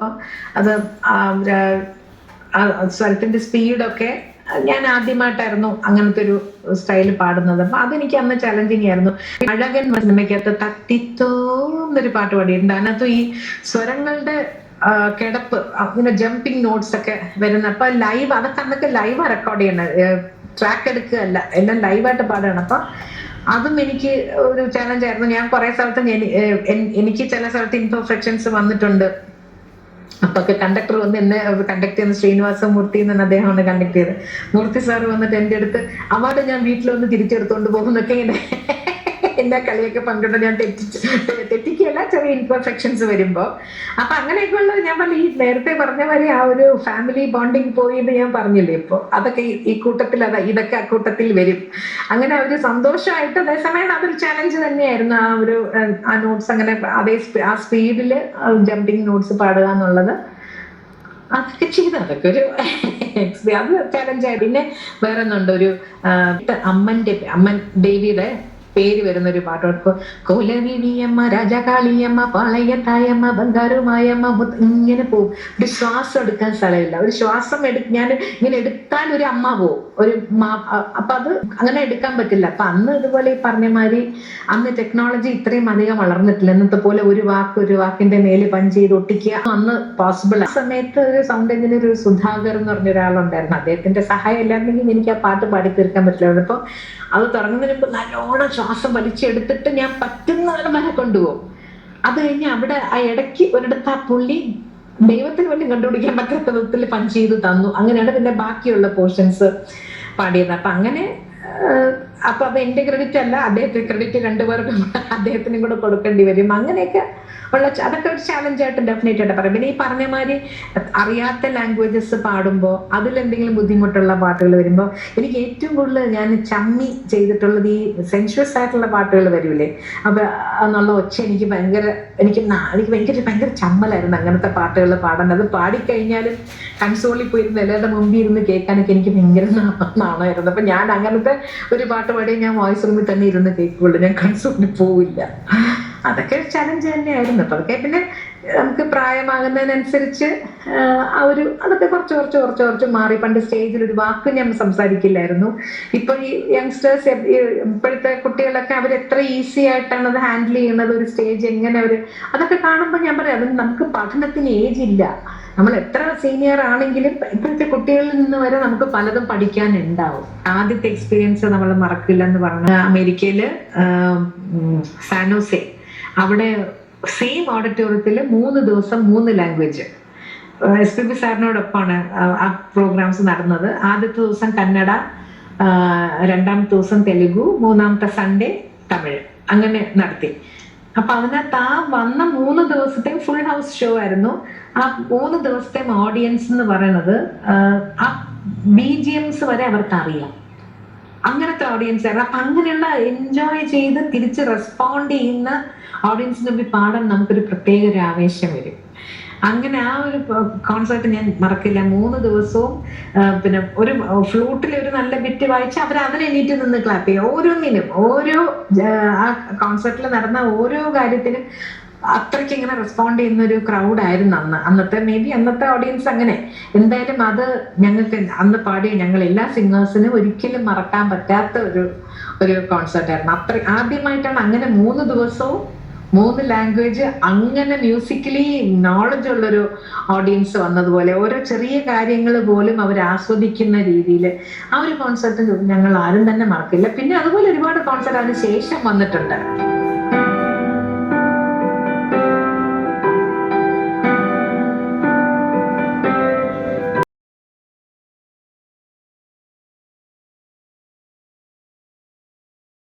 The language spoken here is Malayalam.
അപ്പം അത് സ്വരത്തിന്റെ സ്പീഡൊക്കെ ഞാൻ ആദ്യമായിട്ടായിരുന്നു അങ്ങനത്തെ ഒരു സ്റ്റൈൽ പാടുന്നത്. അപ്പൊ അതെനിക്ക് അന്ന് ചലഞ്ചിങ് ആയിരുന്നു. അഴകൻ സിനിമയ്ക്കകത്ത് തട്ടിത്തോ എന്നൊരു പാട്ട് പാടിയിട്ടുണ്ട്. അതിനകത്ത് ഈ സ്വരങ്ങളുടെ കിടപ്പ് അങ്ങനെ ജമ്പിങ് നോട്ട്സ് ഒക്കെ വരുന്ന അപ്പൊ ലൈവ് അതൊക്കെ അന്നൊക്കെ ലൈവ് റെക്കോർഡ് ചെയ്യണം ട്രാക്ക് എടുക്കുകയല്ല എല്ലാം ലൈവായിട്ട് പാടുകയാണ് അപ്പൊ അതും എനിക്ക് ഒരു ചലഞ്ച് ആയിരുന്നു. ഞാൻ കുറെ സ്ഥലത്ത് എനിക്ക് ചില സ്ഥലത്ത് ഇൻപെർഫെക്ഷൻസ് വന്നിട്ടുണ്ട്. അപ്പൊ കണ്ടക്ടർ വന്ന് എന്നെ കണ്ടക്ട് ചെയ്യുന്ന ശ്രീനിവാസ മൂർത്തി എന്നാണ് അദ്ദേഹമാണ് കണ്ടക്ട് ചെയ്തത്. മൂർത്തി സാർ വന്നിട്ട് എന്റെ അടുത്ത് അവാർഡ് ഞാൻ വീട്ടിൽ വന്ന് തിരിച്ചെടുത്തോണ്ട് പോകുന്നൊക്കെ ഇങ്ങനെ. എന്നെ കളിയൊക്കെ പങ്കിട്ട് ഞാൻ തെറ്റിച്ച് തെറ്റിക്കുകയല്ല ചെറിയ ഇൻപെർഫെക്ഷൻസ് വരുമ്പോ. അപ്പൊ അങ്ങനെയൊക്കെ ഉള്ളത് ഞാൻ പറഞ്ഞു ഈ നേരത്തെ പറഞ്ഞ വരെ ആ ഒരു ഫാമിലി ബോണ്ടിങ് പോയി എന്ന് ഞാൻ പറഞ്ഞില്ലേ ഇപ്പൊ. അതൊക്കെ ഈ- കൂട്ടത്തിൽ അതാ ഇതൊക്കെ ആ കൂട്ടത്തിൽ വരും. അങ്ങനെ ഒരു സന്തോഷമായിട്ട് അതേസമയം അതൊരു ചാലഞ്ച് തന്നെയായിരുന്നു ആ ഒരു ആ നോട്ട്സ് അങ്ങനെ അതേ ആ സ്പീഡിൽ ജമ്പിങ് നോട്ട്സ് പാടുക എന്നുള്ളത്. അതൊക്കെ ചെയ്തു അതൊക്കെ ഒരു. അത് ചാലഞ്ചായി പിന്നെ വേറെ ഒന്നുണ്ട് ഒരു അമ്മന്റെ അമ്മൻ ദേവിയുടെ പേര് വരുന്ന ഒരു പാട്ട് കൊടുക്കും കോലവിനിയമ്മ രാജകാളിയമ്മ പാളയത്തായമ്മ ബംഗാറുമായമ്മ ഇങ്ങനെ പോവും. ഒരു ശ്വാസം എടുക്കാൻ സ്ഥലമില്ല. ഒരു ശ്വാസം എടു ഞാൻ ഇങ്ങനെ എടുത്താൽ ഒരു അമ്മ പോവും. ഒരു അപ്പൊ അത് അങ്ങനെ എടുക്കാൻ പറ്റില്ല. അപ്പൊ അന്ന് ഇതുപോലെ ഈ പറഞ്ഞ മാതിരി അന്ന് ടെക്നോളജി ഇത്രയും അധികം വളർന്നിട്ടില്ല. ഇന്നത്തെ പോലെ ഒരു വാക്ക് ഒരു വാക്കിന്റെ മേൽ പഞ്ച് ചെയ്ത് ഒട്ടിക്കുക. അന്ന് പോസിബിൾ ആ. സമയത്ത് ഒരു സൗണ്ട് എഞ്ചിനീയർ ഒരു സുധാകർ എന്ന് പറഞ്ഞ ഒരാളുണ്ടായിരുന്നു. അദ്ദേഹത്തിന്റെ സഹായം ഇല്ലായിരുന്നെങ്കിൽ എനിക്ക് ആ പാട്ട് പാടി തീർക്കാൻ പറ്റില്ല അപ്പൊ അത് തുടങ്ങുന്നതിന് മുമ്പ് നല്ലോണം ശ്വാസം വലിച്ചെടുത്തിട്ട് ഞാൻ പറ്റുന്നവരെ വരെ കൊണ്ടുപോകും. അത് കഴിഞ്ഞ് അവിടെ ആ ഇടയ്ക്ക് ഒരിടത്ത് ആ പുള്ളി ദൈവത്തിന് വേണ്ടി കണ്ടുപിടിക്കാൻ പറ്റാത്ത വിധത്തിൽ പഞ്ച് ചെയ്ത് തന്നു. അങ്ങനെയാണ് പിന്നെ ബാക്കിയുള്ള പോർഷൻസ് പാടിയത്. അപ്പൊ അങ്ങനെ അപ്പൊ അത് എന്റെ ക്രെഡിറ്റ് അല്ല അദ്ദേഹത്തിന്റെ ക്രെഡിറ്റ് രണ്ടുപേർക്കും അദ്ദേഹത്തിനും കൂടെ കൊടുക്കേണ്ടി വരും. അങ്ങനെയൊക്കെ ഉള്ള അതൊക്കെ ഒരു ചാലഞ്ച് ആയിട്ട് ഡെഫിനറ്റ് ആയിട്ട് പറയും. പിന്നെ ഈ പറഞ്ഞ മാതിരി അറിയാത്ത ലാംഗ്വേജസ് പാടുമ്പോൾ അതിലെന്തെങ്കിലും ബുദ്ധിമുട്ടുള്ള പാട്ടുകൾ വരുമ്പോൾ എനിക്ക് ഏറ്റവും കൂടുതൽ ഞാൻ ചമ്മി ചെയ്തിട്ടുള്ളത് ഈ സെൻഷ്വസ് ആയിട്ടുള്ള പാട്ടുകൾ വരൂലേ. അപ്പൊ എന്നുള്ള ഒച്ച എനിക്ക് ഭയങ്കര എനിക്ക് എനിക്ക് ഭയങ്കര ഭയങ്കര ചമ്മലായിരുന്നു അങ്ങനത്തെ പാട്ടുകൾ പാടാൻ അത് പാടിക്കഴിഞ്ഞാലും കൺസോളിൽ പോയിരുന്ന എല്ലാവരുടെ മുമ്പിൽ ഇരുന്ന് കേൾക്കാനൊക്കെ എനിക്ക് ഭയങ്കര നാണമായിരുന്നു അപ്പൊ ഞാൻ അങ്ങനത്തെ ഒരു പാട്ട് പാടി ഞാൻ വോയിസ് റൂമിൽ തന്നെ ഇരുന്ന് കേൾക്കുള്ളൂ ഞാൻ കൺസോളിൽ പോവില്ല. അതൊക്കെ ചലഞ്ച് തന്നെയായിരുന്നു. അപ്പൊ അതൊക്കെ പിന്നെ നമുക്ക് പ്രായമാകുന്നതിനനുസരിച്ച് ആ ഒരു അതൊക്കെ കുറച്ച് കുറച്ച് കുറച്ച് കുറച്ച് മാറി. പണ്ട് സ്റ്റേജിൽ ഒരു വാക്ക് ഞാൻ സംസാരിക്കില്ലായിരുന്നു. ഇപ്പൊ ഈ യങ്സ്റ്റേഴ്സ് ഇപ്പോഴത്തെ കുട്ടികളൊക്കെ അവർ എത്ര ഈസി ആയിട്ടാണ് അത് ഹാൻഡിൽ ചെയ്യുന്നത്? ഒരു സ്റ്റേജ് എങ്ങനെ അവർ അതൊക്കെ കാണുമ്പോൾ ഞാൻ പറയാം അത് നമുക്ക് പഠനത്തിന് ഏജ് ഇല്ല. നമ്മൾ എത്ര സീനിയർ ആണെങ്കിലും ഇപ്പോഴത്തെ കുട്ടികളിൽ നിന്ന് വരെ നമുക്ക് പലതും പഠിക്കാൻ പഠിക്കാനുണ്ടാവും. ആദ്യത്തെ എക്സ്പീരിയൻസ് നമ്മൾ മറക്കില്ല എന്ന് പറഞ്ഞ അമേരിക്കയിൽ സാനോസെ അവിടെ സെയിം ഓഡിറ്റോറിയത്തിൽ മൂന്ന് ദിവസം മൂന്ന് ലാംഗ്വേജ് എസ് പി ബി സാറിനോടൊപ്പമാണ് ആ- പ്രോഗ്രാംസ് നടന്നത്. ആദ്യത്തെ ദിവസം കന്നഡ രണ്ടാമത്തെ ദിവസം തെലുഗു മൂന്നാമത്തെ സൺഡേ തമിഴ്. അങ്ങനെ നടത്തി. അപ്പൊ അതിനകത്ത് ആ വന്ന മൂന്ന് ദിവസത്തെയും ഫുൾ ഹൗസ് ഷോ ആയിരുന്നു. ആ മൂന്ന് ദിവസത്തെയും ഓഡിയൻസ് എന്ന് പറയുന്നത് ആ ബി ജി എംസ് വരെ അവർക്ക് അറിയാം. അങ്ങനത്തെ ഓഡിയൻസ് ആയിരുന്നു. അപ്പൊ അങ്ങനെയുള്ള എൻജോയ് ചെയ്ത് തിരിച്ച് റെസ്പോണ്ട് ചെയ്യുന്ന ഓഡിയൻസിന് മുമ്പിൽ പാടാൻ നമുക്കൊരു പ്രത്യേക ഒരു ആവേശം വരും. അങ്ങനെ ആ ഒരു കോൺസേർട്ട് ഞാൻ മറക്കില്ല. മൂന്ന് ദിവസവും പിന്നെ ഒരു ഫ്ലൂട്ടിൽ ഒരു നല്ല ബിറ്റ് വായിച്ച് അവർ അതിനെണീറ്റ് നിന്ന് ക്ലാപ്പ് ചെയ്യും. ഓരോന്നിനും ഓരോ ആ കോൺസേർട്ടിൽ നടന്ന ഓരോ കാര്യത്തിനും അത്രയ്ക്ക് ഇങ്ങനെ റെസ്പോണ്ട് ചെയ്യുന്ന ഒരു ക്രൗഡ് ആയിരുന്നു അന്ന്. അന്നത്തെ മേ ബി അന്നത്തെ ഓഡിയൻസ് അങ്ങനെ. എന്തായാലും അത് ഞങ്ങൾക്ക് അന്ന് പാടിയ ഞങ്ങൾ എല്ലാ സിംഗേഴ്സിനും ഒരിക്കലും മറക്കാൻ പറ്റാത്ത ഒരു ഒരു കോൺസെർട്ട് ആയിരുന്നു. അത്ര ആദ്യമായിട്ടാണ് അങ്ങനെ മൂന്ന് ദിവസവും മൂന്ന് ലാംഗ്വേജ് അങ്ങനെ മ്യൂസിക്കലി നോളജ് ഉള്ളൊരു ഓഡിയൻസ് വന്നതുപോലെ ഓരോ ചെറിയ കാര്യങ്ങൾ പോലും അവർ ആസ്വദിക്കുന്ന രീതിയിൽ ആ ഒരു കോൺസെർട്ട് ഞങ്ങൾ ആരും തന്നെ മറക്കില്ല. പിന്നെ അതുപോലെ ഒരുപാട് കോൺസെർട്ട് അതിന് ശേഷം വന്നിട്ടുണ്ട്.